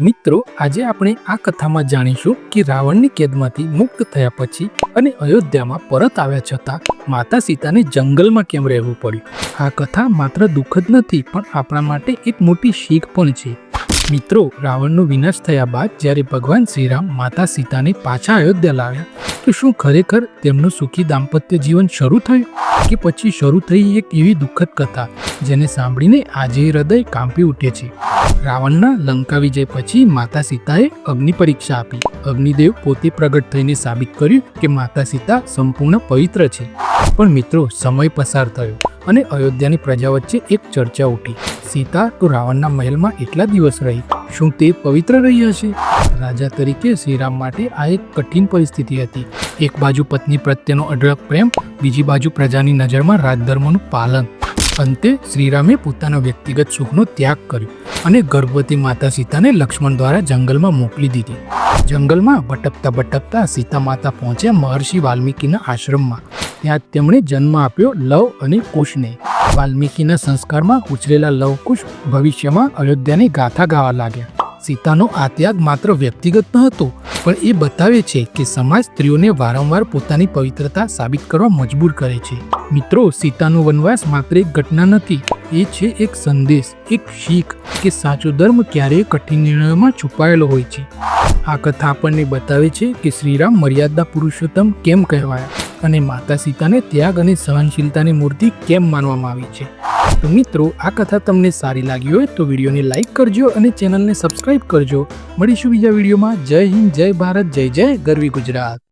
મિત્રો, આજે આપણે આ કથામાં જાણીશું કે રાવણની કેદમાંથી મુક્ત થયા પછી અને અયોધ્યામાં પરત આવ્યા છતાં માતા સીતાને જંગલમાં કેમ રહેવું પડ્યું? આ કથા માત્ર દુઃખદ નથી, પણ આપણા માટે એક મોટી શીખ પણ છે. મિત્રો, રાવણનો વિનાશ થયા બાદ જ્યારે ભગવાન શ્રીરામ માતા સીતાને પાછા અયોધ્યા લાવ્યા, તો શું ખરેખર તેમનું સુખી દાંપત્ય જીવન શરૂ થયું? કે પછી શરૂ થઈ એક એવી દુઃખદ કથા જેને સાંભળીને આજે હૃદય કાંપી ઉઠે છે. રાવણના લંકા વિજય પછી માતા સીતાએ અગ્નિ પરીક્ષા આપી. અગ્નિદેવ પોતે પ્રગટ થઈને સાબિત કર્યું કે માતા સીતા સંપૂર્ણ પવિત્ર છે. પણ મિત્રો, સમય પસાર થયો અને અયોધ્યાની પ્રજા વચ્ચે એક ચર્ચા ઉઠી. સીતા તો રાવણના મહેલમાં એટલા દિવસ રહી. શું તે પવિત્ર રહી હશે રાજા તરીકે શ્રીરામ માટે આ એક કઠિન પરિસ્થિતિ હતી. એક બાજુ પત્ની પ્રત્યેનો અઢળક પ્રેમ, બીજી બાજુ પ્રજાની નજરમાં રાજધર્મનું પાલન. અંતે શ્રીરામે પોતાના વ્યક્તિગત સુખનો ત્યાગ કર્યો અને ગર્ભવતી માતા સીતાને લક્ષ્મણ દ્વારા જંગલમાં મોકલી દીધી. જંગલમાં ભટકતા ભટકતા સીતા માતા પહોંચ્યા મહર્ષિ વાલ્મીકીના આશ્રમમાં. ત્યાં તેમણે જન્મ આપ્યો લવ અને કુશને. વાલ્મીકીના સંસ્કારમાં ઉછરેલા લવ કુશ ભવિષ્યમાં અયોધ્યાની ગાથા ગાવા લાગ્યા. સીતાનો આ ત્યાગ માત્ર વ્યક્તિગત ન હતો પણ એ બતાવે છે કે સમાજ સ્ત્રીઓને વારંવાર પોતાની પવિત્રતા સાબિત કરવા મજબૂર કરે છે. મિત્રો, સીતાનો વનવાસ માત્ર એક ઘટના નથી. એ છે એક સંદેશ, એક શીખ કે સાચો ધર્મ ક્યારેય કઠિન નિર્ણયોમાં છુપાયેલો હોય છે. આ કથા આપણને બતાવે છે કે શ્રીરામ મર્યાદા પુરુષોત્તમ કેમ કહેવાયા અને માતા સીતાને ત્યાગ અને સહનશીલતાની મૂર્તિ કેમ માનવામાં આવી છે. તો મિત્રો, આ કથા તમને સારી લાગી હોય તો વિડીયોને લાઇક કરજો અને ચેનલને સબસ્ક્રાઇબ કરજો. મળીશું બીજા વિડીયોમાં. જય હિન્દ, જય ભારત, જય જય ગરવી ગુજરાત.